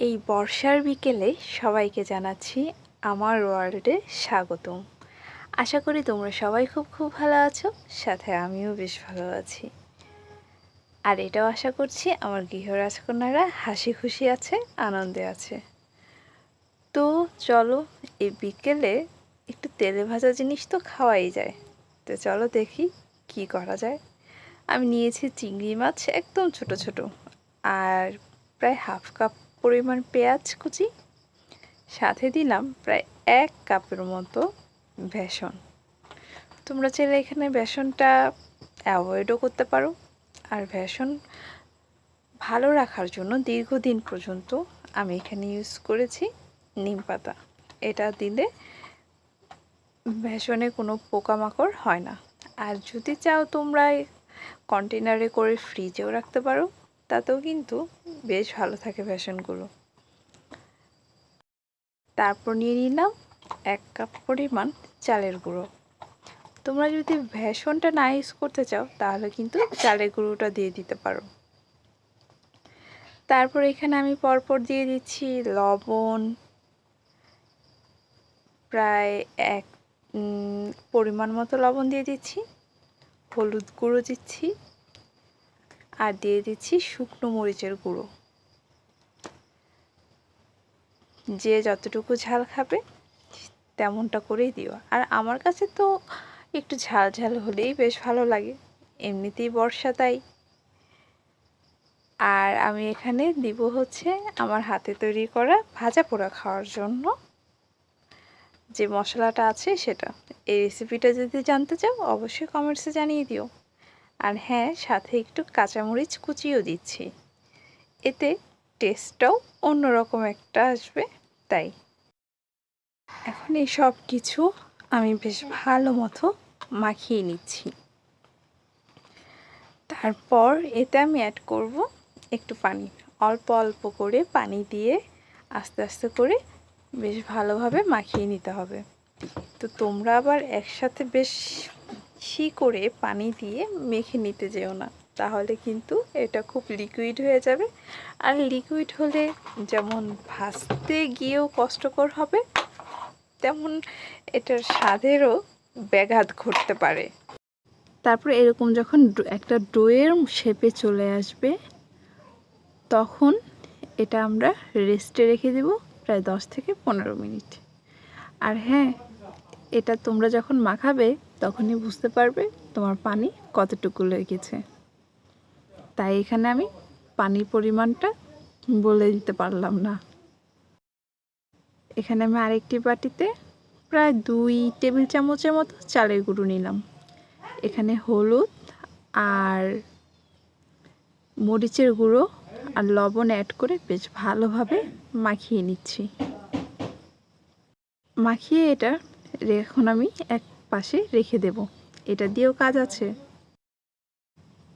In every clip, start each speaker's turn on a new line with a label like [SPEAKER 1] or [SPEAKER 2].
[SPEAKER 1] এই বর্ষার বিকেলে সবাইকে জানাচ্ছি আমার ওয়ার্ল্ডে স্বাগতম। আশা করি তোমরা সবাই খুব খুব ভালো আছো, সাথে আমিও বেশ ভালো আছি। আর এটাও আশা করছি আমার গৃহরাজকন্যারা হাসি খুশি আছে, আনন্দে আছে। তো চলো, এই বিকেলে একটু তেলে ভাজা জিনিস তো খাওয়াই যায়। তো চলো দেখি কি করা যায়। আমি নিয়েছি চিংড়ি মাছ, একদম ছোট ছোট। আর প্রায় হাফ কাপ পরিমাণ পেঁয়াজ কুচি, সাথে দিলাম প্রায় এক কাপের মতো বেসন। তোমরা চাইলে এখানে বেসনটা অ্যাভয়েডও করতে পারো, আর বেসন ভালো রাখার জন্য দীর্ঘদিন পর্যন্ত আমি এখানে ইউজ করেছি নিম পাতা। এটা দিলে বেসনে কোনো পোকামাকড় হয় না। আর যদি চাও তোমরা কন্টেনারে করে ফ্রিজেও রাখতে পারো তাতেও কিন্তু বেশ ভালো থাকে বেসনগুলো তারপর নিয়ে নিলাম এক কাপ পরিমাণ চালের গুঁড়ো। তোমরা যদি ভেষণটা না ইউজ করতে চাও, তাহলে কিন্তু চালের গুঁড়োটা দিয়ে দিতে পারো। তারপর এখানে আমি পরপর দিয়ে দিচ্ছি লবণ, প্রায় এক পরিমাণ মতো লবণ দিয়ে দিচ্ছি, হলুদ গুঁড়ো দিচ্ছি আর দিয়ে দিচ্ছি শুকনো মরিচের গুঁড়ো। যে যতটুকু ঝাল খাবে, তেমনটা করেই দিও। আর আমার কাছে তো একটু ঝাল ঝাল হলেই বেশ ভালো লাগে, এমনিতেই বর্ষা তাই। আর আমি এখানে দিব হচ্ছে আমার হাতে তৈরি করা ভাজা পোড়া খাওয়ার জন্য যে মশলাটা আছে সেটা। এই রেসিপিটা যদি জানতে চাও, অবশ্যই কমেন্টসে জানিয়ে দিও। আর হ্যাঁ সাথে একটু কাঁচামরিচ কুচিও দিচ্ছি। এতে টেস্টটাও অন্যরকম একটা আসবে, তাই। এখন এই সব কিছু আমি বেশ ভালো মতো মাখিয়ে নিচ্ছি। তারপর এতে আমি অ্যাড করব একটু পানি। অল্প অল্প করে পানি দিয়ে আস্তে আস্তে করে বেশ ভালোভাবে মাখিয়ে নিতে হবে। তো তোমরা আবার একসাথে বেশ বেশি করে পানি দিয়ে মেখে নিতে যেও না। তাহলে কিন্তু এটা খুব লিকুইড হয়ে যাবে। আর লিকুইড হলে যেমন ভাজতে গিয়েও কষ্টকর হবে, তেমন এটার স্বাদেরও ব্যাঘাত ঘটতে পারে। তারপর এরকম যখন একটা ডোয়ের শেপে চলে আসবে, তখন এটা আমরা রেস্টে রেখে দেব প্রায় দশ থেকে পনেরো মিনিট। আর হ্যাঁ এটা তোমরা যখন মাখাবে তখনই বুঝতে পারবে তোমার পানি কতটুকু লেগেছে। তাই এখানে আমি পানির পরিমাণটা বলে দিতে পারলাম না। এখানে আমি আরেকটি বাটিতে প্রায় দুই টেবিল চামচের মতো চালের গুঁড়ো নিলাম। এখানে হলুদ আর মরিচের গুঁড়ো আর লবণ অ্যাড করে বেশ ভালোভাবে মাখিয়ে নিচ্ছি। মাখিয়ে এটা এখন আমি এক পাশে রেখে দেব। এটা দিয়েও কাজ আছে।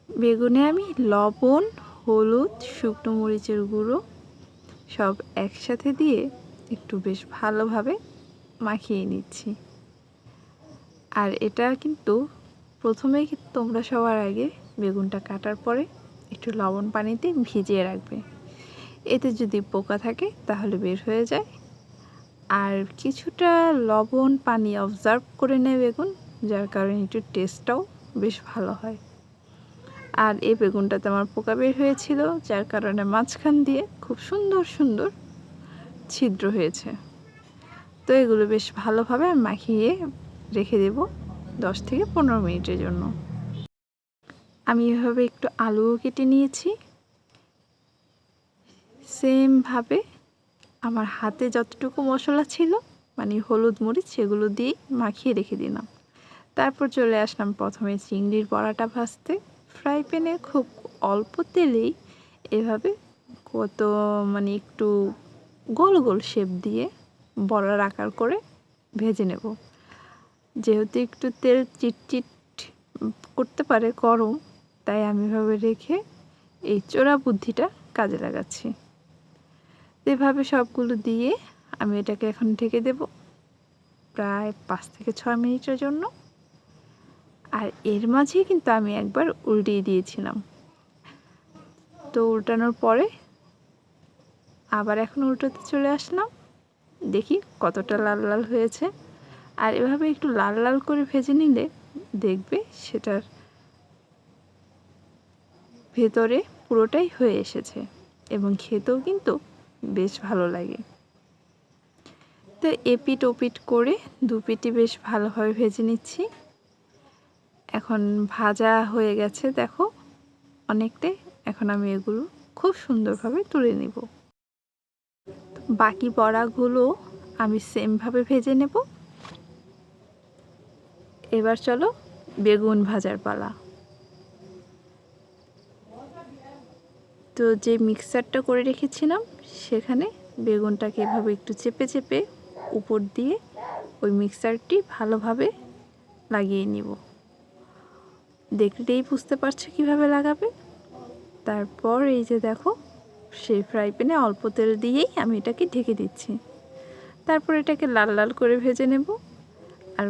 [SPEAKER 1] বেগুনে আমি লবণ, হলুদ, শুকনো মরিচের গুঁড়ো সব একসাথে দিয়ে একটু বেশ ভালোভাবে মাখিয়ে নিচ্ছি। আর এটা কিন্তু প্রথমে তোমরা সবার আগে বেগুনটা কাটার পরে একটু লবণ পানিতে ভিজিয়ে রাখবে। এতে যদি পোকা থাকে তাহলে বের হয়ে যায়। আর কিছুটা লবণ পানি অবজার্ভ করে নেয় বেগুন, যার কারণে একটু টেস্টটাও বেশ ভালো হয়। আর এই বেগুনটাতে আমার পোকা বের হয়েছিল, যার কারণে মাঝখান দিয়ে খুব সুন্দর সুন্দর ছিদ্র হয়েছে। তো এগুলো বেশ ভালোভাবে মাখিয়ে রেখে দেব দশ থেকে পনেরো মিনিটের জন্য। আমি এভাবে একটু আলুও কেটে নিয়েছি। সেমভাবে আমার হাতে যতটুকু মশলা ছিল মানে হলুদ মরিচ, সেগুলো দিয়ে মাখিয়ে রেখে দিলাম। তারপর চলে আসলাম প্রথমে চিংড়ির বড়াটা ভাজতে। ফ্রাই প্যানে খুব অল্প তেলেই এভাবে কত মানে একটু গোল গোল শেপ দিয়ে বড়ার আকার করে ভেজে নেব। যেহেতু একটু তেল চিটচিট করতে পারে গরম, তাই আমি এভাবে রেখে এই চোরা বুদ্ধিটা কাজে লাগাচ্ছি। এভাবে সবগুলো দিয়ে আমি এটাকে এখন ঢেকে দেব প্রায় পাঁচ থেকে ছয় মিনিটের জন্য। আর এর মাঝেই কিন্তু আমি একবার উল্টিয়ে দিয়েছিলাম। তো উল্টানোর পরে আবার এখন উল্টোতে চলে আসলাম। দেখি কতটা লাল লাল হয়েছে। আর এভাবে একটু লাল লাল করে ভেজে নিলে দেখবে সেটার ভেতরে পুরোটাই হয়ে এসেছে। এবং খেতেও কিন্তু বেশ ভালো লাগে। তো এপিট ওপিট করে দু পিটি বেশ ভালোভাবে ভেজে নিচ্ছি। এখন ভাজা হয়ে গেছে, দেখো অনেকটাই এখন আমি এগুলো খুব সুন্দরভাবে তুলে নেব। বাকি বড়াগুলো আমি সেমভাবে ভেজে নেব। এবার চলো বেগুন ভাজার পালা। তো যে মিক্সারটা করে রেখেছিলাম সেখানে বেগুনটাকে এভাবে একটু চেপে চেপে উপর দিয়ে ওই মিক্সারটি ভালোভাবে লাগিয়ে নিব। দেখলেই বুঝতে পারছ কীভাবে লাগাবে? তারপর এই যে দেখো সেই ফ্রাই প্যানে অল্প তেল দিয়েই আমি এটাকে ঢেকে দিচ্ছি। তারপর এটাকে লাল লাল করে ভেজে নেব। আর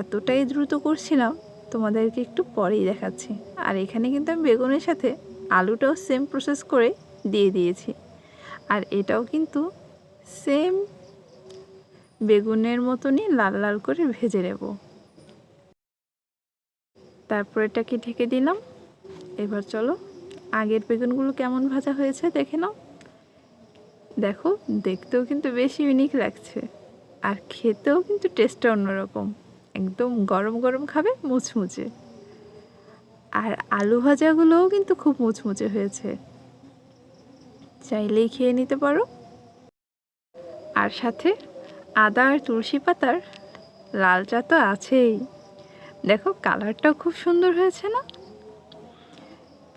[SPEAKER 1] এতটাই দ্রুত করছিলাম, তোমাদেরকে একটু পরেই দেখাচ্ছি। আর এখানে কিন্তু আমি বেগুনের সাথে আলুটাও সেম প্রসেস করে দিয়ে দিয়েছি। আর এটাও কিন্তু সেম বেগুনের মতনই লাল লাল করে ভেজে নেব। তারপর এটাকে ঢেকে দিলাম। এবার চলো আগের বেগুনগুলো কেমন ভাজা হয়েছে দেখে নাও। দেখো, দেখতেও কিন্তু বেশ ইউনিক লাগছে আর খেতেও কিন্তু টেস্টটা অন্যরকম। একদম গরম গরম খাবে, মুচমুচে। আর আলু ভাজাগুলোও কিন্তু খুব মুচমুচে হয়েছে। চাইলেই খেয়ে নিতে পারো। আর সাথে আদা আর তুলসী পাতার লাল চা তো আছেই। দেখো, কালারটাও খুব সুন্দর হয়েছে না?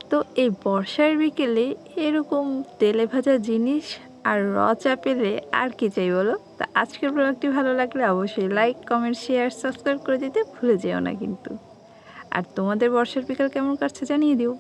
[SPEAKER 1] তো এই বর্ষার বিকেলে এরকম তেলে ভাজা জিনিস আর র চা পেলে আর কি চাই বলো? তা আজকের ব্লগটি ভালো লাগলে অবশ্যই লাইক কমেন্ট শেয়ার সাবস্ক্রাইব করে দিতে ভুলে যেও না কিন্তু। আর তোমাদের বর্ষার বিকাল কেমন কাটছে জানিয়ে দিও।